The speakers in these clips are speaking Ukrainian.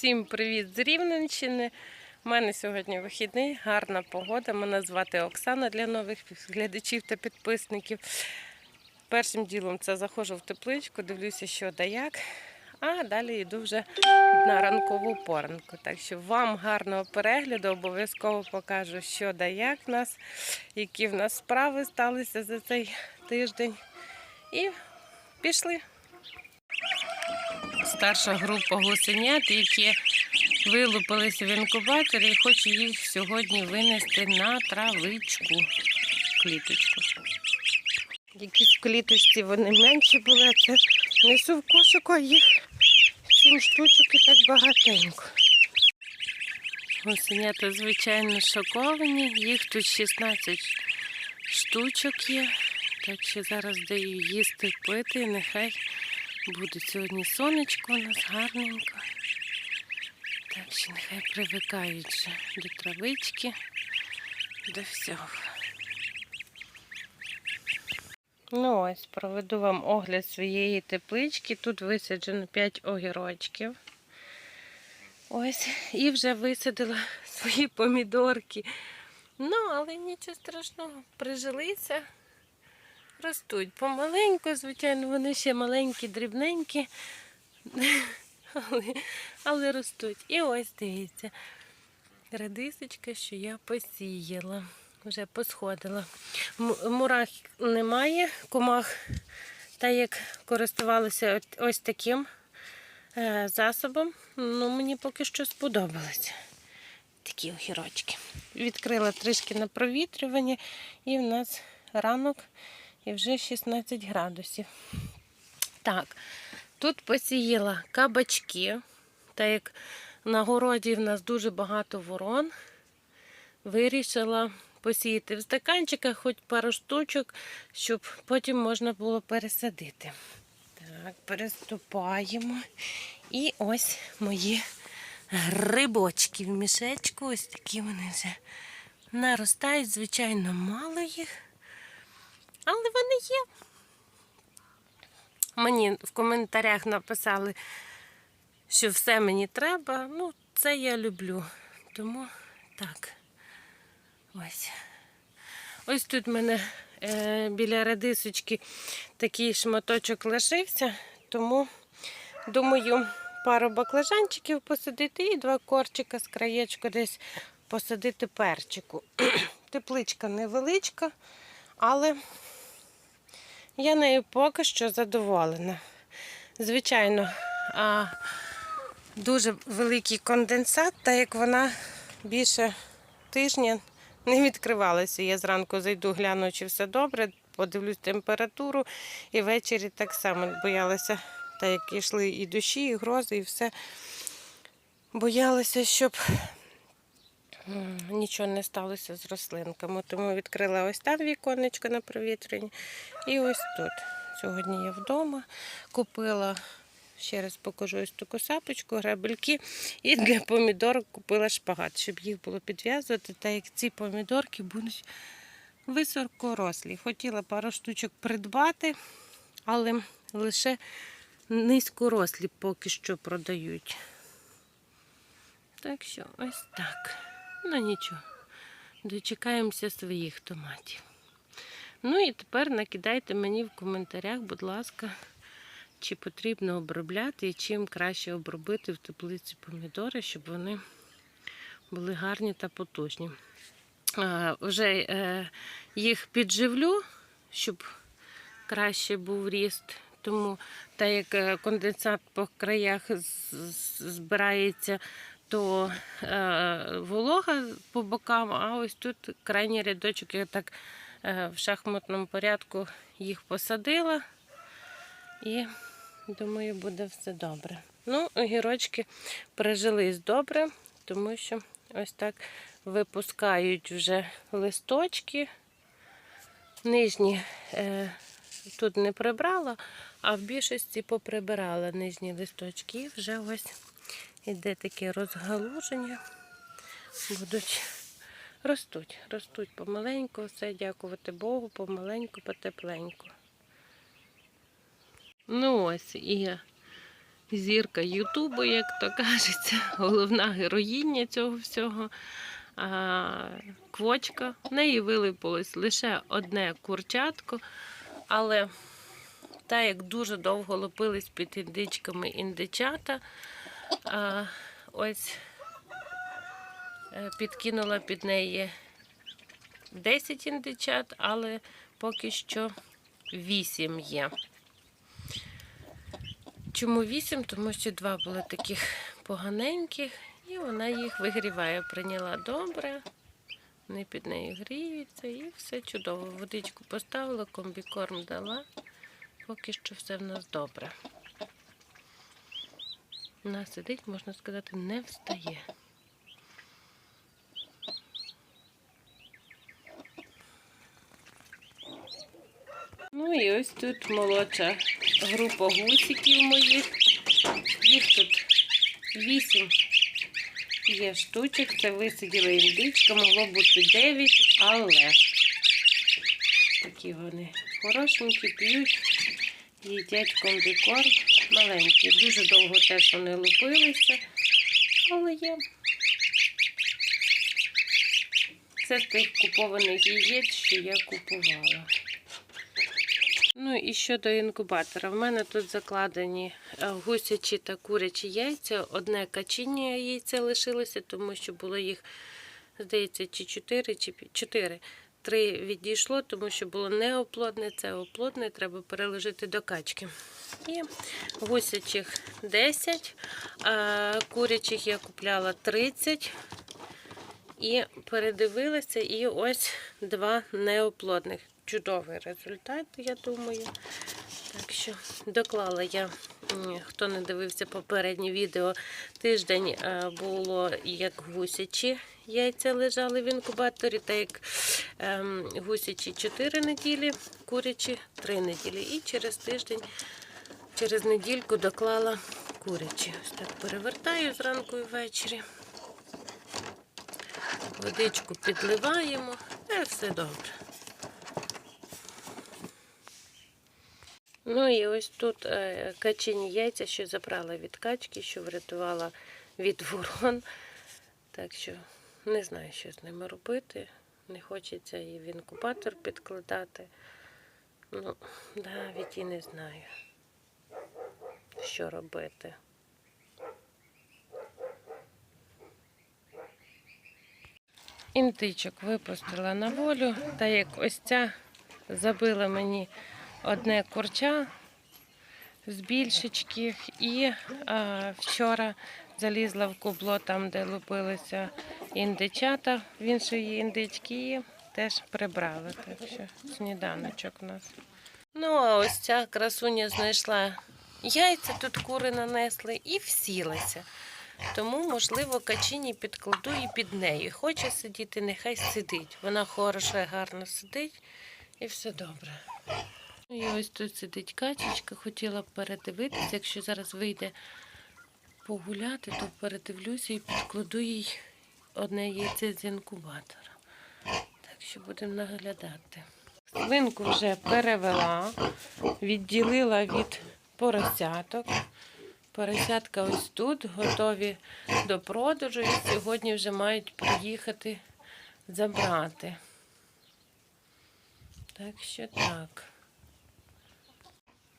Всім привіт з Рівненщини. У мене сьогодні вихідний, гарна погода. Мене звати Оксана для нових глядачів та підписників. Першим ділом це заходжу в тепличку, дивлюся, що да як. А далі йду вже на ранкову поранку. Так що вам гарного перегляду, обов'язково покажу, що да як в нас, які в нас справи сталися за цей тиждень. І пішли. Старша група гусенят, які вилупилися в інкубаторі і хочу їх сьогодні винести на травичку, кліточку. Якісь в кліточці вони менші були, це несу в кошику, їх сім штучок і так багатенько. Гусенята, звичайно, шоковані. Їх тут 16 штучок є. Так що зараз даю їсти, пити, нехай буде сьогодні сонечко у нас гарненько. Так що нехай привикають вже до травички, до всього. Ну ось, проведу вам огляд своєї теплички. Тут висаджено 5 огірочків. Ось, і вже висадила свої помідорки. Ну, але нічого страшного, прижилися, ростуть помаленьку, звичайно, вони ще маленькі, дрібненькі, але, але ростуть. І ось дивіться, радисочка, що я посіяла, вже посходила. Мурах немає, комах, так як користувалися ось таким е, засобом, ну мені поки що сподобалося. Такі огірочки. Відкрила трішки на провітрювання, і в нас ранок і вже 16 градусів. Так, тут посіяла кабачки, так як на городі в нас дуже багато ворон. Вирішила посіяти в стаканчиках хоч пару штучок, щоб потім можна було пересадити. Так, переступаємо. І ось мої грибочки в мішечку. Ось такі вони вже наростають, звичайно, мало їх. Але вони є. Мені в коментарях написали, що все мені треба. Ну, це я люблю. Тому так. Ось. Ось тут в мене е, біля радисочки такий шматочок лишився, тому думаю, пару баклажанчиків посадити і два корчика з краєчку десь посадити перчику. Тепличка невеличка, але я нею поки що задоволена. Звичайно, дуже великий конденсат, так як вона більше тижня не відкривалася. Я зранку зайду, гляну, чи все добре, подивлюсь температуру і ввечері так само боялася, так як йшли і дощі, і грози, і все. Боялася, щоб нічого не сталося з рослинками. Тому відкрила ось там віконечко на провітряння. І ось тут. Сьогодні я вдома купила, ще раз покажу ось таку сапочку, грабельки. І для помідорок купила шпагат, щоб їх було підв'язувати, так як ці помідорки будуть високорослі. Хотіла пару штучок придбати, але лише низькорослі поки що продають. Так що ось так. Ну нічого. Дочекаємося своїх томатів. Ну і тепер накидайте мені в коментарях, будь ласка, чи потрібно обробляти і чим краще обробити в теплиці помідори, щоб вони були гарні та потужні. А, вже е, їх підживлю, щоб краще був ріст. Тому так як е, конденсат по краях збирається, то е, волога по бокам, а ось тут крайній рядочок я так е, в шахматному порядку їх посадила. І думаю, буде все добре. Ну, огірочки прижились добре, тому що ось так випускають вже листочки. Нижні е, тут не прибрала, а в більшості поприбирала нижні листочки. І вже ось іде таке розгалуження. Будуть ростуть, ростуть помаленьку, все, дякувати Богу, помаленьку, потепленьку. Ну ось і зірка Ютубу, як то кажеться, головна героїня цього всього. А, квочка. В неї вилипалось лише одне курчатко, але так як дуже довго лопились під індичками індичата, а, ось е, підкинула під неї 10 індичат, але поки що 8 є. Чому 8? Тому що два були таких поганеньких, і вона їх вигріває. Прийняла добре, вони під нею гріються і все чудово. Водичку поставила, комбікорм дала. Поки що все в нас добре. Вона сидить, можна сказати, не встає. Ну і ось тут молодша група гусиків моїх. Їх тут вісім є штучок. Це висиділа індичка, могло бути дев'ять, але такі вони хорошенькі, п'ють, їдять комбікорм. Маленькі. Дуже довго теж вони лупилися, але є. Це з тих купованих яєць, що я купувала. Ну і щодо інкубатора, в мене тут закладені е, гусячі та курячі яйця. Одне качіння яйця лишилося, тому що було їх, здається, чи 4, чи 4. Три відійшло, тому що було неоплодне, це оплодне, треба переложити до качки. І гусячих 10, курячих я купляла 30. І передивилася, і ось два неоплодних. Чудовий результат, я думаю. Так що доклала я, хто не дивився попереднє відео, тиждень е, було як гусячі яйця лежали в інкубаторі, так як ем, гусячі 4 неділі, курячі 3 неділі. І через тиждень, через недільку доклала курячі. Ось так перевертаю зранку і ввечері. Водичку підливаємо, і все добре. Ну і ось тут е, качині яйця, що забрала від качки, що врятувала від ворон. Так що не знаю, що з ними робити. Не хочеться її в інкубатор підкладати. Ну, навіть і не знаю, що робити. Індичок випустила на волю, та як ось ця забила мені одне курча з більшечки, і а, вчора залізла в кубло там, де лупилися індичата в іншої індички, і теж прибрали. Так що сніданочок у нас. Ну, а ось ця красуня знайшла яйця, тут кури нанесли і всілася. Тому, можливо, качині підкладу і під нею. Хоче сидіти, нехай сидить. Вона хороша, гарно сидить і все добре. Ну, І ось тут сидить качечка, хотіла передивитися. Якщо зараз вийде погуляти, то передивлюся і підкладу їй одне яйце з інкубатора. Так що будемо наглядати. Свинку вже перевела, відділила від поросяток. Поросятка ось тут, готові до продажу, і сьогодні вже мають приїхати забрати. Так що так.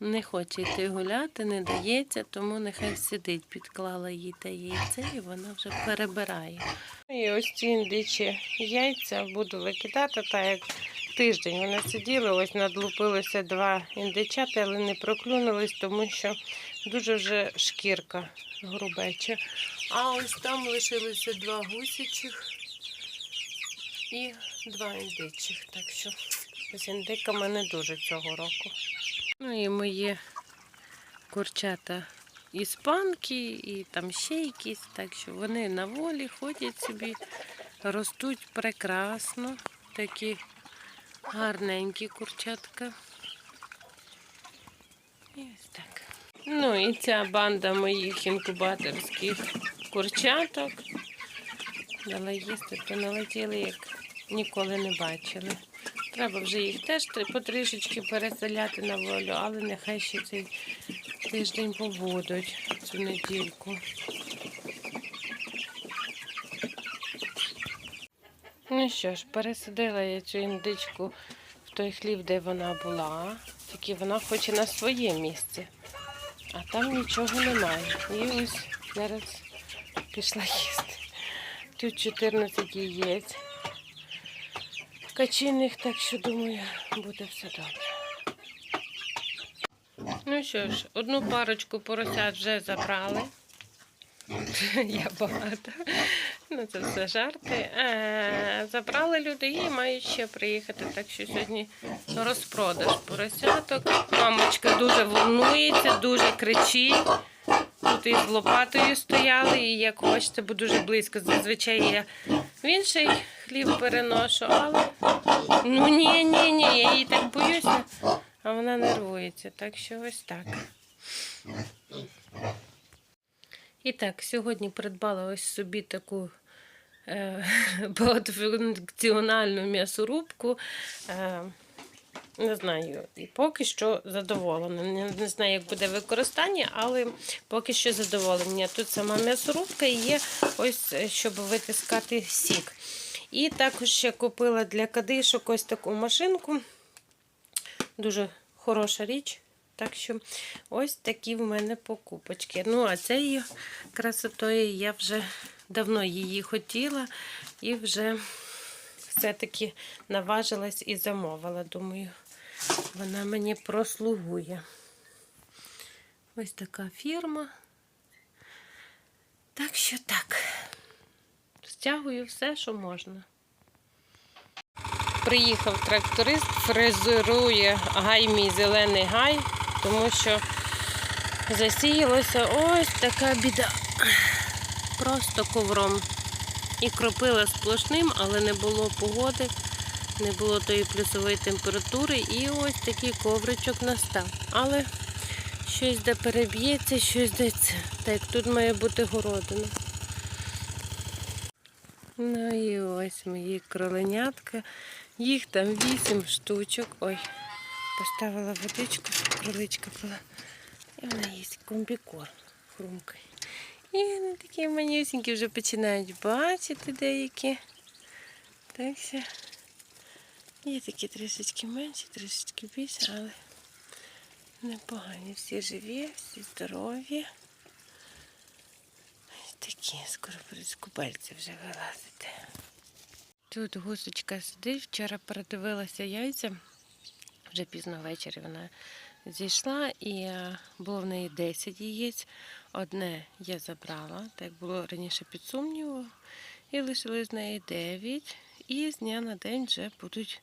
Не хоче йти гуляти, не дається, тому нехай сидить, підклала їй те яйце і вона вже перебирає. І ось ці індичі яйця буду викидати, так як тиждень вони сиділи, ось надлупилися два індичата, але не проклюнулись, тому що дуже вже шкірка грубеча. А ось там лишилися два гусячих і два індичих. Так що з індиками не дуже цього року. Ну і мої курчата іспанки, і там ще якісь, так що вони на волі ходять собі, ростуть прекрасно, такі гарненькі курчатка. І ось так. Ну і ця банда моїх інкубаторських курчаток. Дала їсти, то налетіли, як ніколи не бачили. Треба вже їх теж потрішечки переселяти на волю, але нехай ще цей тиждень побудуть. цю недільку. Ну що ж, пересадила я цю індичку в той хлів, де вона була. Тільки вона хоче на своє місце. А там нічого немає. І ось зараз пішла їсти. Тут 14 яєць. Качиних, так що думаю, буде все добре. Ну що ж, одну парочку поросят вже забрали. Я багато. Ну, це все жарти. Е, Забрали люди і мають ще приїхати. Так що сьогодні розпродаж поросяток. Мамочка дуже волнується, дуже кричить. Тут із лопатою стояли, і як хочете, бо дуже близько. Зазвичай я в інший хліб переношу, але ну ні, ні, ні, я її так боюся, а вона нервується. Так що ось так. І так, сьогодні придбала ось собі таку багатофункціональну м'ясорубку. Е, не знаю, і поки що задоволена. Не, не знаю, як буде використання, але поки що задоволення. Тут сама м'ясорубка і є ось, е, щоб витискати сік. І також ще купила для кадишок ось таку машинку. Дуже хороша річ. Так що ось такі в мене покупочки. Ну, а цією красотою я вже давно її хотіла і вже все-таки наважилась і замовила. Думаю, вона мені прослугує. Ось така фірма. Так що так. Стягую все, що можна. Приїхав тракторист, фрезерує гай мій зелений гай, тому що засіялося ось така біда. Просто ковром. І кропила сплошним, але не було погоди, не було тої плюсової температури, і ось такий ковричок настав. Але щось де переб'ється, щось де це. Так, тут має бути городина. Ну і ось мої кроленятка. Їх там вісім штучок. Ой, поставила водичку, кроличка була. І вона їсть комбікорм хрумкає. І вони такі манюсінькі вже починають бачити деякі. Так що є такі трішечки менші, трішечки більше, але непогані. Всі живі, всі здорові. Такі, скоро будуть з вже вилазити. Тут гусочка сидить, вчора передивилася яйця. Вже пізно ввечері вона зійшла і е, було в неї 10 яєць. Одне я забрала, так було раніше під сумнівом. І лишилось з неї 9. І з дня на день вже будуть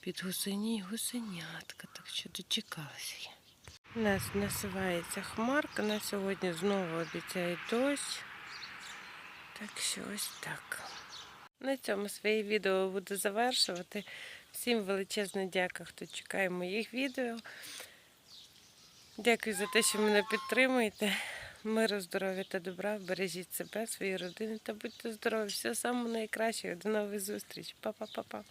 під гусині гусенятка. Так що дочекалася я. У нас насувається хмарка. На сьогодні знову обіцяє дощ. Так що ось так. На цьому своє відео буду завершувати. Всім величезне дякую, хто чекає моїх відео. Дякую за те, що мене підтримуєте. Миру, здоров'я та добра. Бережіть себе, свої родини та будьте здорові. Все найкраще. До нових зустріч. Па-па-па-па.